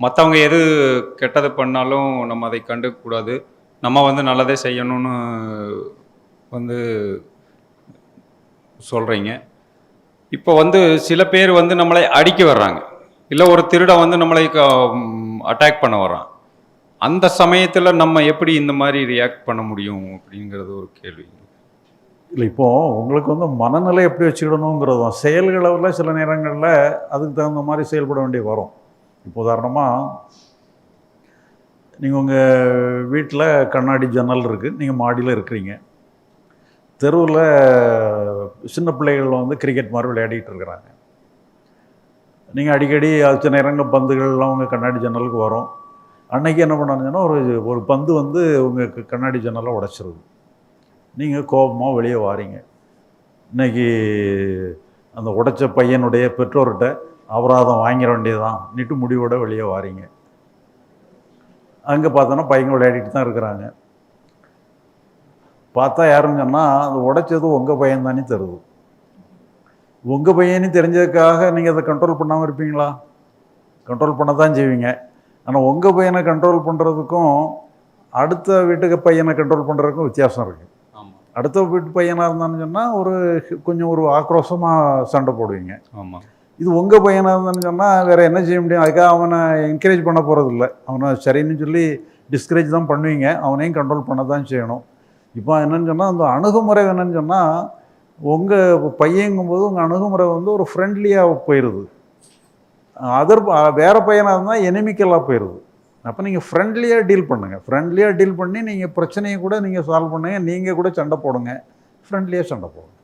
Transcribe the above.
மற்றவங்க எது கெட்டது பண்ணாலும் நம்ம அதை கண்டுக்கூடாது நம்ம வந்து நல்லதே செய்யணும்னு வந்து சொல்கிறீங்க இப்போ வந்து சில பேர் வந்து நம்மளை அடிக்க வர்றாங்க. இல்லை ஒரு திருடன் வந்து நம்மளை அட்டாக் பண்ண வர்றான். அந்த சமயத்தில் நம்ம எப்படி இந்த மாதிரி ரியாக்ட் பண்ண முடியும் அப்படிங்கிறது ஒரு கேள்வி. இல்லை இப்போது உங்களுக்கு வந்து மனநிலை எப்படி வச்சுக்கிடணுங்கிறது தான் செயல்களவில் சில நேரங்களில் அதுக்கு தகுந்த மாதிரி செயல்பட வேண்டிய வரும். இப்போ உதாரணமாக நீங்கள் உங்கள் வீட்டில் கண்ணாடி ஜன்னல் இருக்குது நீங்கள் மாடியில் இருக்கிறீங்க. தெருவில் சின்ன பிள்ளைகள் வந்து கிரிக்கெட் மாதிரி விளையாடிட்டு இருக்கிறாங்க. நீங்கள் அடிக்கடி அது சில நேரங்கள் பந்துகள்லாம் உங்கள் கண்ணாடி ஜன்னலுக்கு வரும். அன்னைக்கு என்ன பண்ணாங்கன்னா ஒரு ஒரு பந்து வந்து உங்கள் கண்ணாடி ஜன்னலை உடைச்சிருது. நீங்கள் கோபமாக வெளியே வாரீங்க. இன்னைக்கு அந்த உடைச்ச பையனுடைய பெற்றோர்கிட்ட அபராதம் வாங்கிட வேண்டியதுதான். நிட்டு முடிவோட வெளியே வாரீங்க. அங்கே பார்த்தோன்னா பையங்க விளையாடிட்டு தான் இருக்கிறாங்க. பார்த்தா யாருன்னு சொன்னால் அது உடைச்சது உங்கள் பையன் தானே தருது. உங்கள் பையனு தெரிஞ்சதுக்காக நீங்கள் அதை கண்ட்ரோல் பண்ணாமல் இருப்பீங்களா? கண்ட்ரோல் பண்ண தான் செய்வீங்க. ஆனால் உங்கள் பையனை கண்ட்ரோல் பண்ணுறதுக்கும் அடுத்த வீட்டுக்கு பையனை கண்ட்ரோல் பண்ணுறதுக்கும் வித்தியாசம் இருக்குது அடுத்த வீட்டு பையனாக இருந்தான்னு சொன்னால் ஒரு கொஞ்சம் ஒரு ஆக்ரோஷமாக சண்டை போடுவீங்க. ஆமாம் இது உங்கள் பையனாக இருந்தான்னு சொன்னால் வேறு என்ன செய்ய முடியும்? அதுக்காக அவனை என்கரேஜ் பண்ண போகிறது இல்லை அவனை சரின்னு சொல்லி டிஸ்கரேஜ் தான் பண்ணுவீங்க. அவனையும் கண்ட்ரோல் பண்ண தான் செய்யணும். இப்போ என்னன்னு சொன்னால் அந்த அணுகுமுறை என்னென்னு சொன்னால் உங்கள் பையங்கும்போது உங்கள் அணுகுமுறை வந்து ஒரு ஃப்ரெண்ட்லியாக போயிடுது அதர் வேறு பையனாக இருந்தால் எனிமிக்கலாக போயிடுது அப்போ நீங்கள் ஃப்ரெண்ட்லியாக டீல் பண்ணுங்கள் ஃப்ரெண்ட்லியாக டீல் பண்ணி நீங்கள் பிரச்சனையை கூட நீங்கள் சால்வ் பண்ணுங்கள் நீங்கள் கூட சண்டை போடுங்க. ஃப்ரெண்ட்லியாக சண்டை போடுங்க.